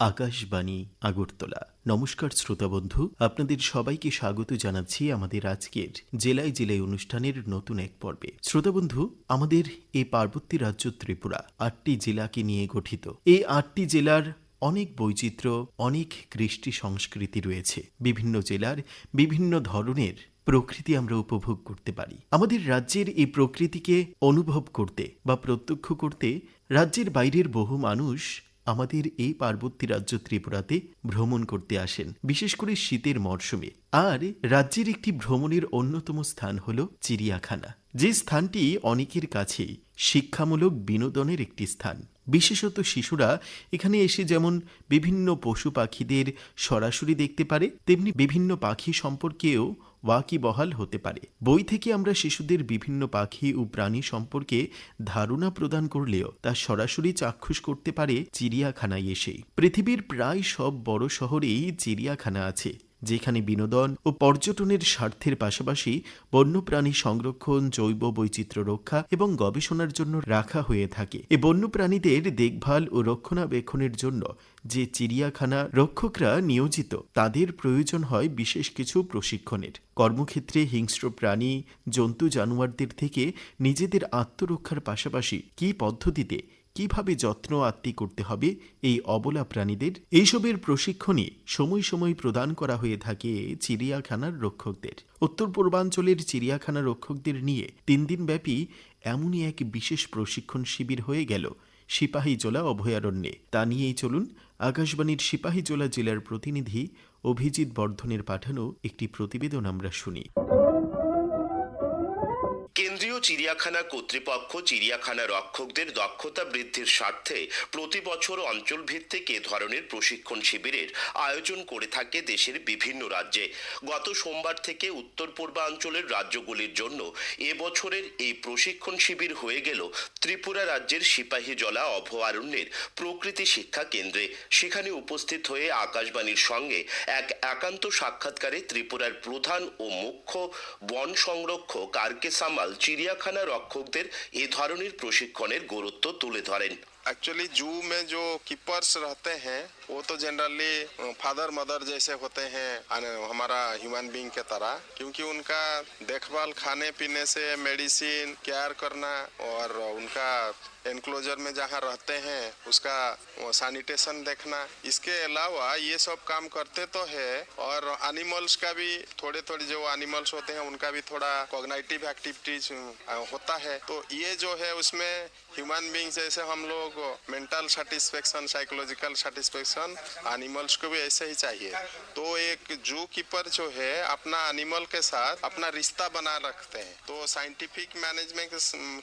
আকাশবাণী আগরতলা। নমস্কার শ্রোতা বন্ধু, আপনাদের সবাইকে স্বাগত জানাচ্ছি আমাদের আজকের জেলায় জেলায় অনুষ্ঠানের নতুন এক পর্বে। শ্রোতা বন্ধু, আমাদের এই পার্বত্য রাজ্য ত্রিপুরা আটটি জেলাকে নিয়ে গঠিত। এই আটটি জেলার অনেক বৈচিত্র্য, অনেক কৃষ্টি সংস্কৃতি রয়েছে। বিভিন্ন জেলার বিভিন্ন ধরনের প্রকৃতি আমরা উপভোগ করতে পারি। আমাদের রাজ্যের এই প্রকৃতিকে অনুভব করতে বা প্রত্যক্ষ করতে রাজ্যের বাইরের বহু মানুষ আমাদের এই পার্বত্য রাজ্য ত্রিপুরাতে ভ্রমণ করতে আসেন, বিশেষ করে শীতের মরশুমে। আর রাজ্যের একটি ভ্রমণের অন্যতম স্থান হল চিড়িয়াখানা। যে স্থানটি অনেকের কাছেই শিক্ষামূলক বিনোদনের একটি স্থান। বিশেষত শিশুরা এখানে এসে যেমন বিভিন্ন পশু পাখিদের সরাসরি দেখতে পারে, তেমনি বিভিন্ন পাখি সম্পর্কেও ওয়াকিবহাল হতে পারে। বই থেকে আমরা শিশুদের বিভিন্ন পাখি ও প্রাণী সম্পর্কে ধারণা প্রদান করলেও তা সরাসরি চাক্ষুষ করতে পারে চিড়িয়াখানায় এসেই। পৃথিবীর প্রায় সব বড় শহরেই চিড়িয়াখানা আছে। যেখানে বিনোদন ও পর্যটনের স্বার্থের পাশাপাশি বন্যপ্রাণী সংরক্ষণ, জৈব বৈচিত্র্য রক্ষা এবং গবেষণার জন্য রাখা হয়ে থাকে। এ বন্যপ্রাণীদের দেখভাল ও রক্ষণাবেক্ষণের জন্য যে চিড়িয়াখানা রক্ষকরা নিয়োজিত, তাদের প্রয়োজন হয় বিশেষ কিছু প্রশিক্ষণের। কর্মক্ষেত্রে হিংস্র প্রাণী, জন্তু জানোয়ারদের থেকে নিজেদের আত্মরক্ষার পাশাপাশি কী পদ্ধতিতে কীভাবে যত্ন আত্মি করতে হবে এই অবলা প্রাণীদের? এইসবের প্রশিক্ষণই সময় সময় প্রদান করা হয়ে থাকে চিড়িয়াখানার রক্ষকদের। উত্তর পূর্বাঞ্চলের চিড়িয়াখানা রক্ষকদের নিয়ে তিন দিনব্যাপী এমনই এক বিশেষ প্রশিক্ষণ শিবির হয়ে গেল সিপাহীজোলা অভয়ারণ্যে। তা নিয়েই চলুন আকাশবাণীর সিপাহীজোলা জেলার প্রতিনিধি অভিজিৎ বর্ধনের পাঠানো একটি প্রতিবেদন আমরা শুনি। চিড়িয়াখানা কর্তৃপক্ষ, চিড়িয়াখানা রক্ষকদের দক্ষতা বৃদ্ধির স্বার্থে প্রতি বছর অঞ্চল ভিত্তিক এ ধরনের প্রশিক্ষণ শিবিরের আয়োজন করে থাকে দেশের বিভিন্ন রাজ্যে। গত সোমবার থেকে উত্তর পূর্বাঞ্চলের রাজ্যগুলির জন্য এবছরের এই প্রশিক্ষণ শিবির হয়ে গেল ত্রিপুরা রাজ্যের সিপাহী জলা অভয়ারণ্যের প্রকৃতি শিক্ষা কেন্দ্রে। সেখানে উপস্থিত হয়ে আকাশবাণীর সঙ্গে এক একান্ত সাক্ষাৎকারে ত্রিপুরার প্রধান ও মুখ্য বন সংরক্ষক আর কে সামাল চিড়িয়াখানা রক্ষকদের এ ধরনের প্রশিক্ষণের গুরুত্ব তুলে ধরেন। एक्चुअली जू में जो कीपर्स रहते हैं, वो तो जनरली फादर मदर जैसे होते हैं हमारा ह्यूमन बीइंग के तरह, क्योंकि उनका देखभाल खाने पीने से मेडिसिन केयर करना और उनका एनक्लोजर में जहाँ रहते हैं, उसका सैनिटेशन देखना, इसके अलावा ये सब काम करते तो है और एनिमल्स का भी थोड़े थोड़े जो एनिमल्स होते हैं, उनका भी थोड़ा कॉग्नाइटिव एक्टिविटीज़ होता है। तो ये जो है, उसमें ह्यूमन बींग जैसे हम लोग mental satisfaction psychological satisfaction animals को भी ऐसे ही चाहिए। तो एक जू कीपर जो है, अपना एनिमल के साथ अपना रिश्ता बना रखते हैं। तो साइंटिफिक मैनेजमेंट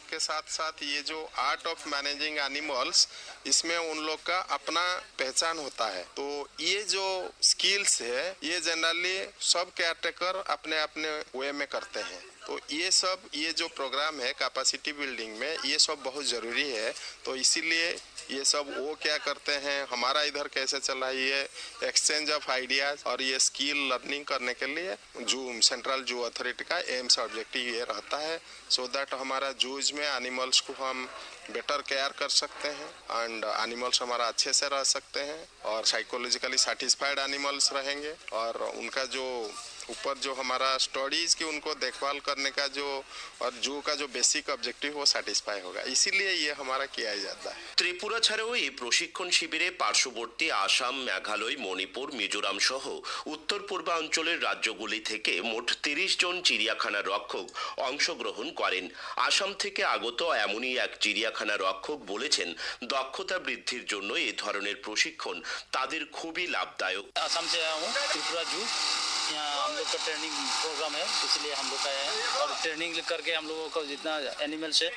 के साथ साथ ये जो आर्ट ऑफ़ मैनेजिंग एनिमल्स इसमें उन लोग का अपना पहचान होता है। तो ये जो स्किल्स है, ये जनरली सब केयर टेकर अपने अपने वे में करते हैं। तो ये सब, ये जो प्रोग्राम है कैपेसिटी बिल्डिंग में, ये सब बहुत ज़रूरी है। तो इसीलिए ये सब, वो क्या करते हैं, हमारा इधर कैसे चल चला है, ये एक्सचेंज ऑफ़ आइडियाज़ और ये स्किल लर्निंग करने के लिए जू सेंट्रल जू अथॉरिटी का एम्स ऑब्जेक्टिव ये रहता है। सो so दैट हमारा जूज में एनिमल्स को हम बेटर केयर कर सकते हैं एंड एनिमल्स हमारा अच्छे से रह सकते हैं और साइकोलॉजिकली सेटिस्फाइड एनिमल्स रहेंगे और उनका जो ऊपर जो हमारा स्टडीज की उनको देखभाल करने का जो और जू का जो बेसिक ऑब्जेक्टिव वो सेटिस्फाई होगा इसीलिए ये हमारा किया ही जाता है ত্রিপুরা ছাড়াও এই প্রশিক্ষণ শিবিরে পার্শ্ববর্তী আসাম মেঘালয় মণিপুর মিজোরাম সহ উত্তর পূর্বাঞ্চলের রাজ্যগুলি থেকে মোট তিরিশ জন চিড়িয়াখানা রক্ষক অংশগ্রহণ করেন আসাম থেকে আগত এমনই এক চিড়িয়াখানা রক্ষক বলেছেন দক্ষতা বৃদ্ধির জন্য এ ধরনের প্রশিক্ষণ তাদের খুবই লাভদায়ক आसाम से आया हूँ त्रिपुरा जू यहाँ हम लोग का ट्रेनिंग प्रोग्राम है, इसलिए हम लोग आए हैं। और ट्रेनिंग करके हम लोगों को जितना एनिमल्स है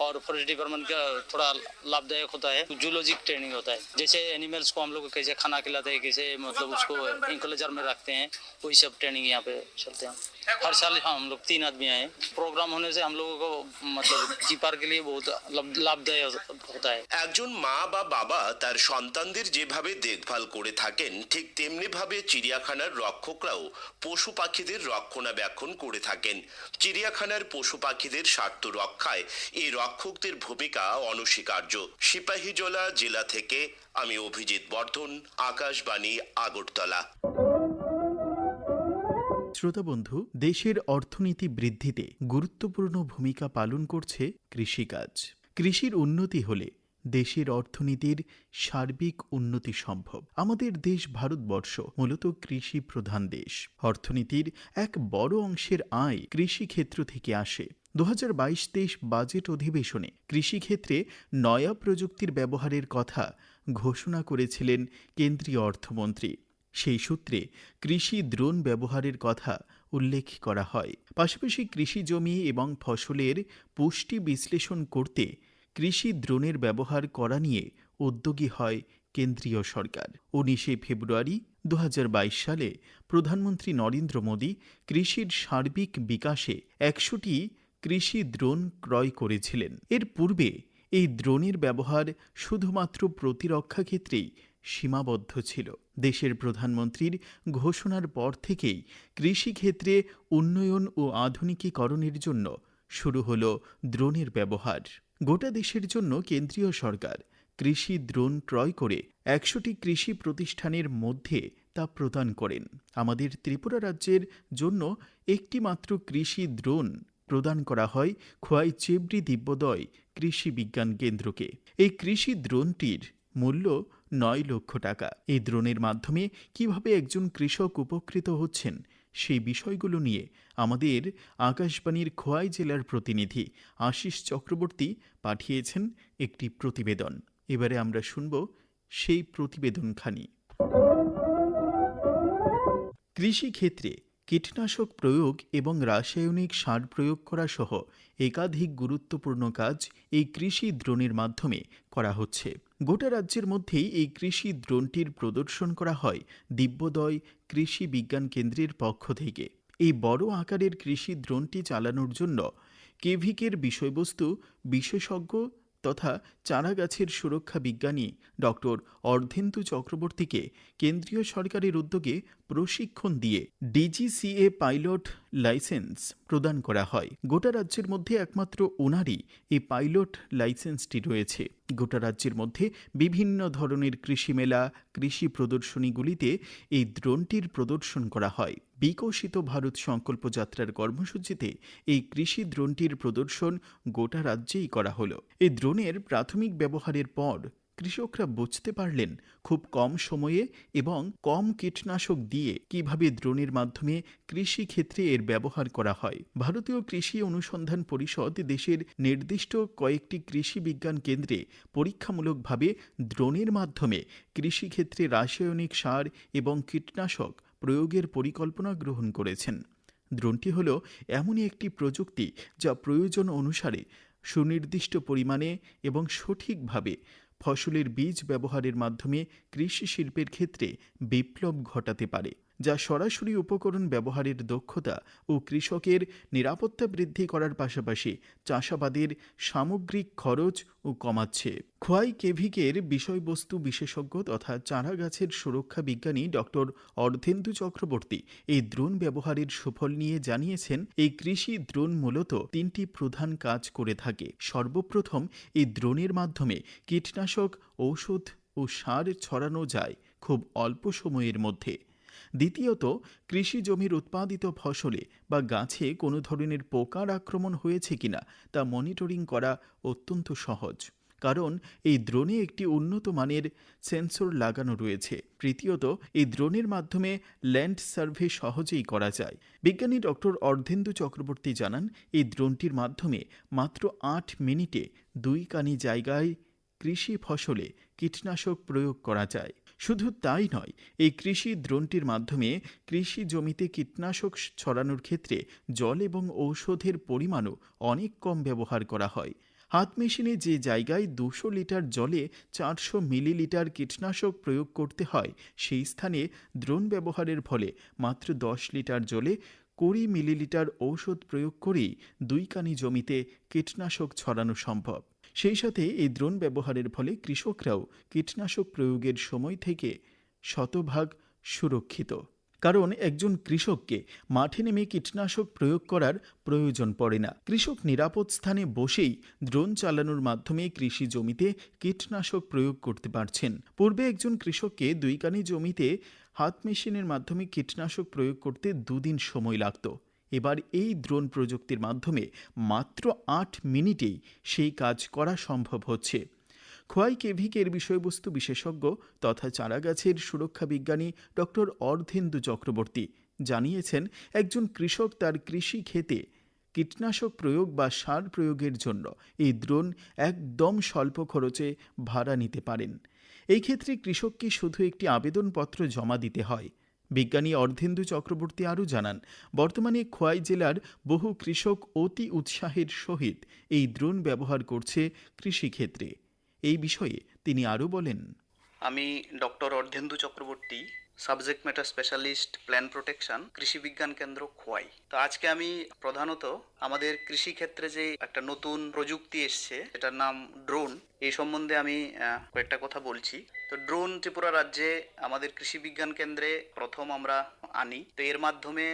और फॉरेस्ट डिपार्टमेंट का थोड़ा लाभदायक होता है जूलॉजिक ट्रेनिंग होता है। जैसे एनिमल्स को हम लोग कैसे खाना खिलाते हैं, कैसे मतलब उसको इंक्लोजर में रखते हैं, वही सब ट्रेनिंग यहाँ पे चलते हैं। हर साल हाँ हम लोग तीन आदमी आए हैं प्रोग्राम होने से हम लोगों को मतलब कीपर के लिए बहुत लाभ- लाभदायक होता है একজন মা বা বাবা তার সন্তানদের যেভাবে দেখভাল করে থাকেন ঠিক তেমনি ভাবে চিড়িয়াখানার রক্ষকরাও পশু পাখিদের রক্ষণাবেক্ষণ করে থাকেন চিড়িয়াখানার পশু পাখিদের স্বার্থ রক্ষায় এই রক্ষকদের ভূমিকা অনস্বীকার্য সিপাহীজলা জেলা থেকে আমি অভিজিৎ বর্ধন আকাশবাণী আগরতলা শ্রোতা বন্ধু, দেশের অর্থনীতি বৃদ্ধিতে গুরুত্বপূর্ণ ভূমিকা পালন করছে কৃষিকাজ। কৃষির উন্নতি হলে দেশের অর্থনীতির সার্বিক উন্নতি সম্ভব। আমাদের দেশ ভারতবর্ষ মূলত কৃষি প্রধান দেশ। অর্থনীতির এক বড় অংশের আয় কৃষি ক্ষেত্র থেকে আসে। দু হাজার বাইশ তেইশ বাজেট অধিবেশনে কৃষিক্ষেত্রে নয়া প্রযুক্তির ব্যবহারের কথা ঘোষণা করেছিলেন কেন্দ্রীয় অর্থমন্ত্রী। সেই সূত্রে কৃষি দ্রোণ ব্যবহারের কথা উল্লেখ করা হয়। পাশাপাশি কৃষি জমি এবং ফসলের পুষ্টি বিশ্লেষণ করতে কৃষি দ্রোণের ব্যবহার করা নিয়ে উদ্যোগী হয় কেন্দ্রীয় সরকার। উনিশে ফেব্রুয়ারি দু হাজার বাইশ সালে প্রধানমন্ত্রী নরেন্দ্র মোদী কৃষির সার্বিক বিকাশে একশোটি কৃষি দ্রোণ ক্রয় করেছিলেন। এর পূর্বে এই দ্রোণের ব্যবহার শুধুমাত্র প্রতিরক্ষা ক্ষেত্রেই সীমাবদ্ধ ছিল। দেশের প্রধানমন্ত্রীর ঘোষণার পর থেকেই কৃষিক্ষেত্রে উন্নয়ন ও আধুনিকীকরণের জন্য শুরু হল দ্রোণের ব্যবহার। গোটা দেশের জন্য কেন্দ্রীয় সরকার কৃষি দ্রোণ ক্রয় করে একশোটি কৃষি প্রতিষ্ঠানের মধ্যে তা প্রদান করেন। আমাদের ত্রিপুরা রাজ্যের জন্য একটি মাত্র কৃষি দ্রোণ প্রদান করা হয় খোয়াই চেবড়ি দিব্যদয় কৃষি বিজ্ঞান কেন্দ্রকে। এই কৃষি দ্রোণটির মূল্য নয় লক্ষ টাকা। এই দ্রোণের মাধ্যমে কীভাবে একজন কৃষক উপকৃত হচ্ছেন, সেই বিষয়গুলো নিয়ে আমাদের আকাশবাণীর খোয়াই জেলার প্রতিনিধি আশিস চক্রবর্তী পাঠিয়েছেন একটি প্রতিবেদন। এবারে আমরা শুনব সেই প্রতিবেদনখানি। কৃষিক্ষেত্রে কীটনাশক প্রয়োগ এবং রাসায়নিক সার প্রয়োগ করা সহ একাধিক গুরুত্বপূর্ণ কাজ এই কৃষি দ্রোণের মাধ্যমে করা হচ্ছে। গোটা রাজ্যের মধ্যেই এই কৃষি দ্রোনটির প্রদর্শন করা হয় দিব্যদয় কৃষি বিজ্ঞান কেন্দ্রের পক্ষ থেকে। এই বড় আকারের কৃষি দ্রোনটি চালানোর জন্য কেভিকের বিষয়বস্তু, বিশেষজ্ঞ তথা চারাগাছের সুরক্ষা বিজ্ঞানী ডক্টর অর্ধেন্দু চক্রবর্তীকে কেন্দ্রীয় সরকারের উদ্যোগে প্রশিক্ষণ দিয়ে ডিজিসিএ পাইলট লাইসেন্স প্রদান করা হয়। গোটা রাজ্যের মধ্যে একমাত্র ওনারই এই পাইলট লাইসেন্সটি রয়েছে। গোটা রাজ্যের মধ্যে বিভিন্ন ধরনের কৃষি মেলা, কৃষি প্রদর্শনীগুলিতে এই ড্রোনটির প্রদর্শন করা হয়। বিকশিত ভারত সংকল্প যাত্রার কর্মসূচিতে এই কৃষি দ্রোণটির প্রদর্শন গোটা রাজ্যেই করা হলো। এই দ্রোণের প্রাথমিক ব্যবহারের পর কৃষকরা বুঝতে পারলেন খুব কম সময়ে এবং কম কীটনাশক দিয়ে কীভাবে দ্রোণের মাধ্যমে কৃষি ক্ষেত্রে এর ব্যবহার করা হয়। ভারতীয় কৃষি অনুসন্ধান পরিষদ দেশের নির্দিষ্ট কয়েকটি কৃষি বিজ্ঞান কেন্দ্রে পরীক্ষামূলকভাবে দ্রোণের মাধ্যমে কৃষিক্ষেত্রে রাসায়নিক সার এবং কীটনাশক প্রয়োগের পরিকল্পনা গ্রহণ করেছেন। দ্রোণটি হল এমনই একটি প্রযুক্তি যা প্রয়োজন অনুসারে সুনির্দিষ্ট পরিমাণে এবং সঠিকভাবে ফসলের বীজ ব্যবহারের মাধ্যমে কৃষি শিল্পের ক্ষেত্রে বিপ্লব ঘটাতে পারে। যা সরাসরি উপকরণ ব্যবহারের দক্ষতা ও কৃষকের নিরাপত্তা বৃদ্ধি করার পাশাপাশি চাষাবাদের সামগ্রিক খরচ ও কমাচ্ছে। খোয়াই কেভিকের বিষয়বস্তু বিশেষজ্ঞ তথা চারা গাছের সুরক্ষা বিজ্ঞানী ডক্টর অর্ধেন্দু চক্রবর্তী এই দ্রোণ ব্যবহারের সুফল নিয়ে জানিয়েছেন, এই কৃষি দ্রোণ মূলত তিনটি প্রধান কাজ করে থাকে। সর্বপ্রথম, এই দ্রোণের মাধ্যমে কীটনাশক, ঔষধ ও সার ছড়ানো যায় খুব অল্প সময়ের মধ্যে। দ্বিতীয়ত, কৃষি জমির উৎপাদিত ফসলে বা গাছে কোনো ধরনের পোকার আক্রমণ হয়েছে কিনা তা মনিটরিং করা অত্যন্ত সহজ। কারণ, এই দ্রোণে একটি উন্নত মানের সেন্সর লাগানো রয়েছে। তৃতীয়ত, এই দ্রোণের মাধ্যমে ল্যান্ড সার্ভে সহজেই করা যায়। বিজ্ঞানী ডক্টর অর্ধেন্দু চক্রবর্তী জানান, এই দ্রোণটির মাধ্যমে মাত্র আট মিনিটে দুই কানি জায়গায় কৃষি ফসলে কীটনাশক প্রয়োগ করা যায়। শুধু তাই নয়, এই কৃষি দ্রোণটির মাধ্যমে কৃষি জমিতে কীটনাশক ছড়ানোর ক্ষেত্রে জল এবং ঔষধের পরিমাণও অনেক কম ব্যবহার করা হয়। হাত মেশিনে যে জায়গায় দুশো লিটার জলে চারশো মিলিলিটার কীটনাশক প্রয়োগ করতে হয়, সেই স্থানে দ্রোণ ব্যবহারের ফলে মাত্র দশ লিটার জলে কুড়ি মিলিলিটার ঔষধ প্রয়োগ করেই দুই কানি জমিতে কীটনাশক ছড়ানো সম্ভব। সেই সাথে এই দ্রোণ ব্যবহারের ফলে কৃষকরাও কীটনাশক প্রয়োগের সময় থেকে শতভাগ সুরক্ষিত। কারণ একজন কৃষককে মাঠে নেমে কীটনাশক প্রয়োগ করার প্রয়োজন পড়ে না। কৃষক নিরাপদ স্থানে বসেই ড্রোন চালানোর মাধ্যমে কৃষি জমিতে কীটনাশক প্রয়োগ করতে পারছেন। পূর্বে একজন কৃষককে দুই কানি জমিতে হাত মেশিনের মাধ্যমে কীটনাশক প্রয়োগ করতে দুদিন সময় লাগত। এবার এই ড্রোন প্রযুক্তির মাধ্যমে মাত্র আট মিনিটেই সেই কাজ করা সম্ভব হচ্ছে। খোয়াই কেভিকের বিষয়বস্তু বিশেষজ্ঞ তথা চারাগাছের সুরক্ষা বিজ্ঞানী ডক্টর অর্ধেন্দু চক্রবর্তী জানিয়েছেন, একজন কৃষক তার কৃষি ক্ষেতে কীটনাশক প্রয়োগ বা সার প্রয়োগের জন্য এই ড্রোন একদম স্বল্প খরচে ভাড়া নিতে পারেন। এই ক্ষেত্রে কৃষককে শুধু একটি আবেদনপত্র জমা দিতে হয়। বিজ্ঞানী অর্ধেন্দু চক্রবর্তী আরও জানান, বর্তমানে খোয়াই জেলার বহু কৃষক অতি উৎসাহের সহিত এই দ্রোন ব্যবহার করছে কৃষিক্ষেত্রে। এই বিষয়ে তিনি আরও বলেন। আমি doctor Ardhendu Chakraborty, subject matter specialist, plan protection, Krishi Vigyan Kendra Khowai. তো আজকে আমি প্রধানত আমাদের কৃষি ক্ষেত্রে যে একটা নতুন প্রযুক্তি এসছে এটার নাম ড্রোন এই সম্বন্ধে আমি কয়েকটা কথা বলছি। তো ড্রোন ত্রিপুরা রাজ্যে আমাদের কৃষি বিজ্ঞান কেন্দ্রে প্রথম আমরা আনি। তো এর মাধ্যমে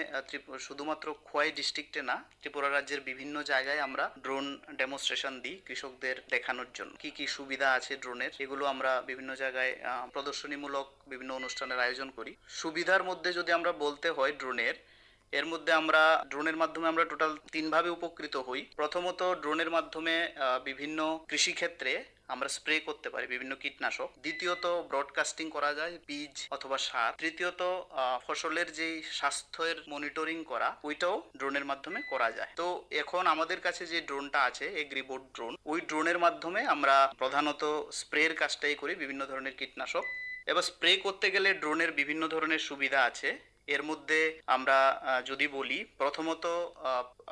শুধুমাত্র খোয়াই ডিস্ট্রিক্টে না, ত্রিপুরা রাজ্যের বিভিন্ন জায়গায় আমরা ড্রোন ডেমনস্ট্রেশন দিই কৃষকদের দেখানোর জন্য। কি কি সুবিধা আছে ড্রোনের এগুলো আমরা বিভিন্ন জায়গায় প্রদর্শনীমূলক বিভিন্ন অনুষ্ঠানের আয়োজন করি। সুবিধার মধ্যে যদি আমরা বলতে হয় ড্রোনের এর মধ্যে আমরা ড্রোনের মাধ্যমে আমরা টোটাল তিনভাবে উপকৃত হই। প্রথমত ড্রোনের মাধ্যমে বিভিন্ন কৃষিক্ষেত্রে আমরা স্প্রে করতে পারি বিভিন্ন কীটনাশক। দ্বিতীয়ত ব্রডকাস্টিং করা যায়, বীজ অথবা সার। তৃতীয়ত ফসলের যেই স্বাস্থ্যের মনিটরিং করা, ওইটাও ড্রোনের মাধ্যমে করা যায়। তো এখন আমাদের কাছে যে ড্রোনটা আছে এগ্রিবোর্ড ড্রোন, ওই ড্রোনের মাধ্যমে আমরা প্রধানত স্প্রের কাজটাই করি বিভিন্ন ধরনের কীটনাশক। এবার স্প্রে করতে গেলে ড্রোনের বিভিন্ন ধরনের সুবিধা আছে। এর মধ্যে আমরা যদি বলি, প্রথমত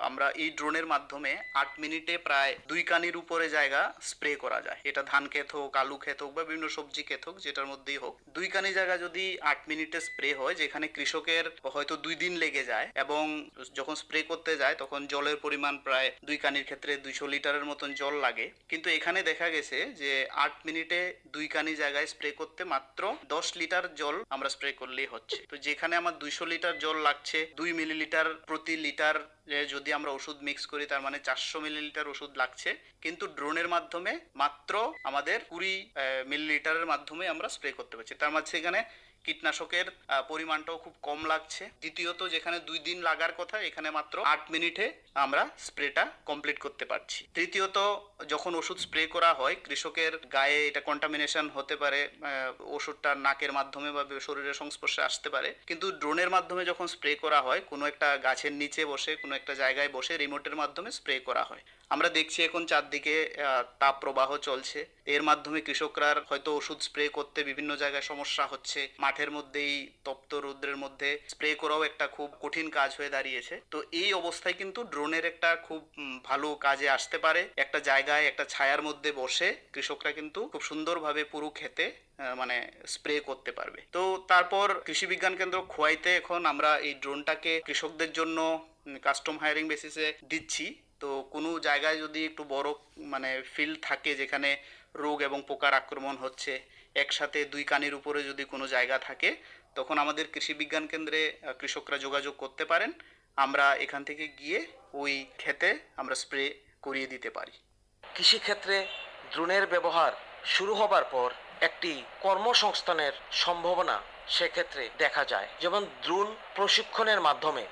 আমরা এই ড্রোনের মাধ্যমে আট মিনিটে প্রায় দুই কানির উপরে জায়গা স্প্রে করা যায়। এটা ধান ক্ষেত হোক, আলু ক্ষেত হোক বা বিভিন্ন সবজি ক্ষেত হোক, যেটার মধ্যেই হোক। দুই কানি জায়গা যদি আট মিনিটে স্প্রে হয়, যেখানে কৃষকের হয়তো দুই দিন লেগে যায় এবং যখন স্প্রে করতে যায়, তখন জলের পরিমাণ প্রায় দুই কানির ক্ষেত্রে দুইশো লিটারের মতন জল লাগে। কিন্তু এখানে দেখা গেছে যে আট মিনিটে দুই কানি জায়গায় স্প্রে করতে মাত্র দশ লিটার জল আমরা স্প্রে করলেই হচ্ছে। তো যেখানে আমার দুইশো লিটার জল লাগছে, দুই মিলিলিটার প্রতি লিটার যদি আমরা ওষুধ মিক্স করি, তার মানে চারশো মিলিলিটার ওষুধ লাগছে। কিন্তু ড্রোনের মাধ্যমে মাত্র আমাদের কুড়ি মিলিলিটারের মাধ্যমে আমরা স্প্রে করতে পারছি। তার মাঝে এখানে কীটনাশকের পরিমাণটাও খুব কম লাগছে। দ্বিতীয়ত, যেখানে দুই দিন লাগার কথা, এখানে মাত্র আট মিনিটে আমরা স্প্রেটা কমপ্লিট করতে পারছি। তৃতীয়ত, যখন ওষুধ স্প্রে করা হয়, কৃষকের গায়ে এটা কন্টামিনেশন হতে পারে ওষুধটা নাকের মাধ্যমে বা শরীরের সংস্পর্শে আসতে পারে। কিন্তু ড্রোনের মাধ্যমে যখন স্প্রে করা হয়, কোনো একটা গাছের নিচে বসে, কোনো একটা জায়গায় বসে রিমোটের মাধ্যমে স্প্রে করা হয়। আমরা দেখছি এখন চারদিকে তাপ প্রবাহ চলছে। এর মাধ্যমে কৃষকরা হয়তো ওষুধ স্প্রে করতে বিভিন্ন জায়গায় সমস্যা হচ্ছে। মাঠের মধ্যেই তপ্ত রৌদ্রের মধ্যে স্প্রে করাও একটা খুব কঠিন কাজ হয়ে দাঁড়িয়েছে। তো এই অবস্থায় কিন্তু ড্রোনের একটা খুব ভালো কাজে আসতে পারে। একটা জায়গায়, একটা ছায়ার মধ্যে বসে কৃষকরা কিন্তু খুব সুন্দরভাবে পুরো খেতে মানে স্প্রে করতে পারবে। তো তারপর কৃষি বিজ্ঞান কেন্দ্র খোয়াইতে এখন আমরা এই ড্রোনটাকে কৃষকদের জন্য কাস্টম হায়ারিং বেসিসে দিচ্ছি। তো কোনো জায়গায় যদি একটু বড় মানে ফিল্ড থাকে যেখানে রোগ এবং পোকার আক্রমণ হচ্ছে, একসাথে দুই কানির উপরে যদি কোনো জায়গা থাকে, তখন আমাদের কৃষি বিজ্ঞান কেন্দ্রে কৃষকরা যোগাযোগ করতে পারেন। আমরা এখান থেকে গিয়ে ওই ক্ষেতে আমরা স্প্রে করিয়ে দিতে পারি। কৃষিক্ষেত্রে ড্রোনের ব্যবহার শুরু হবার পর একটি কর্মসংস্থানের সম্ভাবনা সেক্ষেত্রে দেখা যায়। যেমন ড্রোন প্রশিক্ষণের মাধ্যমে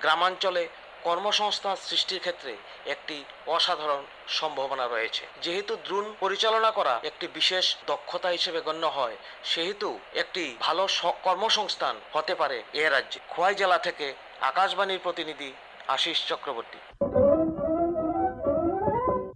গ্রামাঞ্চলে কর্মসংস্থান সৃষ্টির ক্ষেত্রে একটি অসাধারণ সম্ভাবনা রয়েছে। যেহেতু ড্রোন পরিচালনা করা একটি বিশেষ দক্ষতা হিসেবে গণ্য হয়, সেহেতু একটি ভালো কর্মসংস্থান হতে পারে এ রাজ্যে। খোয়াই জেলা থেকে আকাশবাণীর প্রতিনিধি আশিস চক্রবর্তী।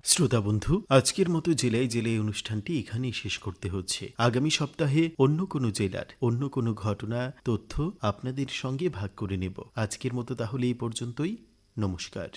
শ্রোতা বন্ধু, আজকের মতো জেলায় জেলায় অনুষ্ঠানটি এখানেই শেষ করতে হচ্ছে। আগামী সপ্তাহে অন্য কোনো জেলার অন্য কোনো ঘটনা, তথ্য আপনাদের সঙ্গে ভাগ করে নেব। আজকের মতো তাহলে এই পর্যন্তই। নমস্কার